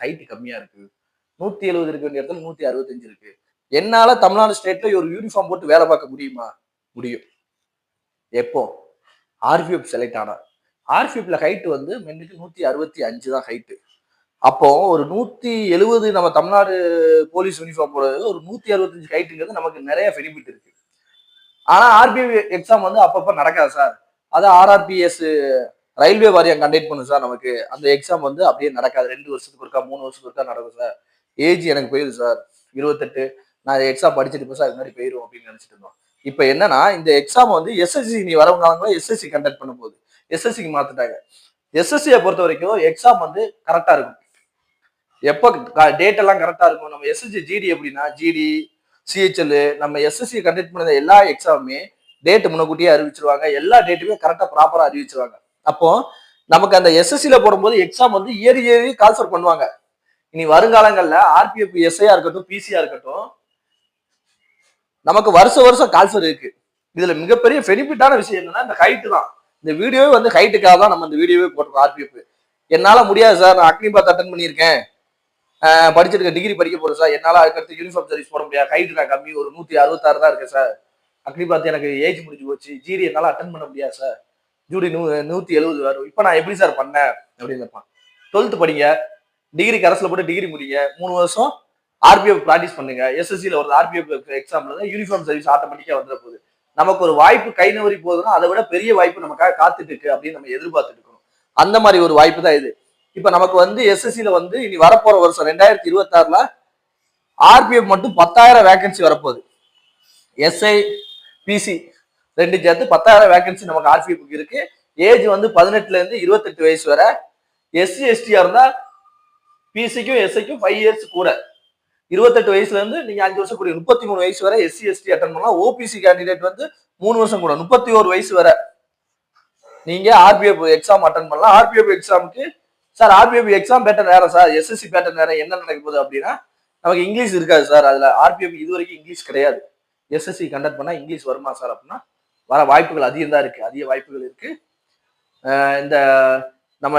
Height கம்மியா இருக்கு. நூத்தி எழுபது இருக்க வேண்டிய இடத்துல நூத்தி அறுபத்தஞ்சு இருக்கு. என்னால தமிழ்நாடு ஸ்டேட்ல ஒரு யூனிஃபார்ம் போட்டு வேலை பார்க்க முடியுமா? முடியும். எப்போ? ஆர்பிஎஃப் செலக்ட் ஆனா. ஆர்பிஎஃப்ல ஹைட் வந்து மென்னுக்கு நூத்தி அறுபத்தி அஞ்சு தான் ஹைட்டு அப்போ ஒரு நூத்தி எழுபது நம்ம தமிழ்நாடு போலீஸ் யூனிஃபார்ம் போடுறது ஒரு நூத்தி அறுபத்தஞ்சு ஹைட்டுங்கிறது நமக்கு நிறைய பெனிஃபிட் இருக்கு. ஆனா ஆர்பிஐ எக்ஸாம் வந்து அப்பப்ப நடக்காது சார். அது ஆர்ஆர்பிஎஸ் ரயில்வே வாரியம் கண்டக்ட் பண்ணும் சார் நமக்கு அந்த எக்ஸாம் வந்து அப்படியே நடக்காது. ரெண்டு வருஷத்துக்கு ஒருக்கா மூணு வருஷத்துக்கு ஒருக்கா நடக்கும் சார் ஏஜ் எனக்கு போயிடுது சார் இருபத்தெட்டு. நான் எக்ஸாம் படிச்சுட்டு சார் இது மாதிரி போயிடும் அப்படின்னு நினைச்சிட்டு இருந்தோம். இப்போ என்னன்னா இந்த எக்ஸாம் வந்து எஸ்எஸ்சி நீ வரவங்க எஸ்எஸ்சி கண்டக்ட் பண்ணும்போது? எஸ்எஸ்சிக்கு மாத்திட்டாங்க. எஸ்எஸ்சியை பொறுத்த வரைக்கும் எக்ஸாம் வந்து கரெக்டாக இருக்கும். எப்போ டேட் எல்லாம் கரெக்டாக இருக்கும்? நம்ம எஸ்எஸ்சி ஜிடி எப்படின்னா ஜிடி சிஹெச்எல் நம்ம எஸ்எஸ்சி கண்டக்ட் பண்ண எல்லா எக்ஸாமுமே டேட் முன்னக்கூட்டியே அறிவிச்சிருவாங்க. எல்லா டேட்டுமே கரெக்டாக ப்ராப்பராக அறிவிச்சிருவாங்க. அப்போ நமக்கு அந்த எஸ்எஸ்சில போடும்போது எக்ஸாம் வந்து ஏறி ஏறி கால்ஃபர் பண்ணுவாங்க. இனி வருங்காலங்கள்ல ஆர்பிஎஃப் எஸ்ஐயா இருக்கட்டும் பிசியா இருக்கட்டும் நமக்கு வருஷ வருஷம் கால்ஃபர் இருக்கு. இதுல மிகப்பெரிய பெனிஃபிட்டான விஷயம் என்னன்னா இந்த ஹைட்டு தான். இந்த வீடியோவே வந்து ஹைட்டுக்காக தான் நம்ம இந்த வீடியோவே போட்டிருக்கோம் ஆர்பிஎஃப் என்னால முடியாது சார் நான் அக்னி பாத் அட்டன் பண்ணியிருக்கேன். படிச்சிருக்க டிகிரி படிக்க போறேன் சார் என்னால அதுக்கடுத்து யூனிஃபார்ம் சர்வீஸ் போட முடியாது. ஹைட் நான் கம்மி. ஒரு நூத்தி அறுபத்தாறு தான் இருக்கேன் சார் அக்னி பாத் எனக்கு ஏஜ் முடிஞ்சு போச்சு. ஜிடி என்னால அட்டன் பண்ண முடியாது சார் ஜூடி நூ நூற்றி எழுபது வரும் இப்போ நான் எப்படி சார் பண்ணேன்? அப்படின்னு இருப்பான் டுவெல்த் படிங்க. டிகிரி கரஸ்ல போட்டு டிகிரி முடிங்க. மூணு வருஷம் ஆர்பிஎஃப் ப்ராக்டிஸ் பண்ணுங்க. எஸ்எஸ்சியில் ஒரு ஆர்பிஎஃப் எக்ஸாம்ல தான் யூனிஃபார்ம் சர்வீஸ் ஆட்டோமேட்டிக்காக வந்துட போகுது. நமக்கு ஒரு வாய்ப்பு கை நவரி போகுதுன்னா அதை விட பெரிய வாய்ப்பு நமக்காக காத்துட்டு இருக்கு அப்படின்னு நம்ம எதிர்பார்த்துட்டு இருக்கணும். அந்த மாதிரி ஒரு வாய்ப்பு தான் இது. இப்ப நமக்கு வந்து எஸ்எஸ்சியில வந்து இனி வரப்போற வருஷம் ரெண்டாயிரத்தி இருபத்தாறுல ஆர்பிஎஃப் மட்டும் பத்தாயிரம் வேகன்சி வரப்போகுது. எஸ்ஐ பிசி ரெண்டு சேர்த்து பத்தாயிரம் வேகன்சி நமக்கு ஆர்பிஎஃப்க்கு இருக்கு. ஏஜ் வந்து பதினெட்டுல இருந்து இருபத்தெட்டு வயசு வரை. எஸ்சி எஸ்டியா இருந்தா பிசிக்கும் எஸ்ஐக்கும் ஃபைவ் இயர்ஸ் கூட. இருபத்தெட்டு வயசுல இருந்து நீங்க அஞ்சு வருஷம் கூட முப்பத்தி மூணு வயசு வரை எஸ்சி எஸ்டி அட்டன் பண்ணலாம். ஓபிசி கேண்டிடேட் வந்து மூணு வருஷம் கூட முப்பத்தி ஒரு வயசு வரை. நீங்க ஆர்பிஎஃப் எக்ஸாம் அட்டன் பண்ணலாம். ஆர்பிஎஃப் எக்ஸாமுக்கு சார் ஆர்பிஎஃப் எக்ஸாம் பேட்டர் நேரம் சார் எஸ்எஸ்சி பேட்டர் நேரம் என்ன நடக்க போகுது அப்படின்னா நமக்கு இங்கிலீஷ் இருக்காது சார் அதுல ஆர்பிஎஃப் இது வரைக்கும் இங்கிலீஷ் கிடையாது. எஸ்எஸ்சி கண்டக்ட் பண்ணா இங்கிலீஷ் வருமா சார் அப்படின்னா வர வாய்ப்புகள் அதிகம் தான் இருக்கு. அதிக வாய்ப்புகள் இருக்கு. இந்த நம்ம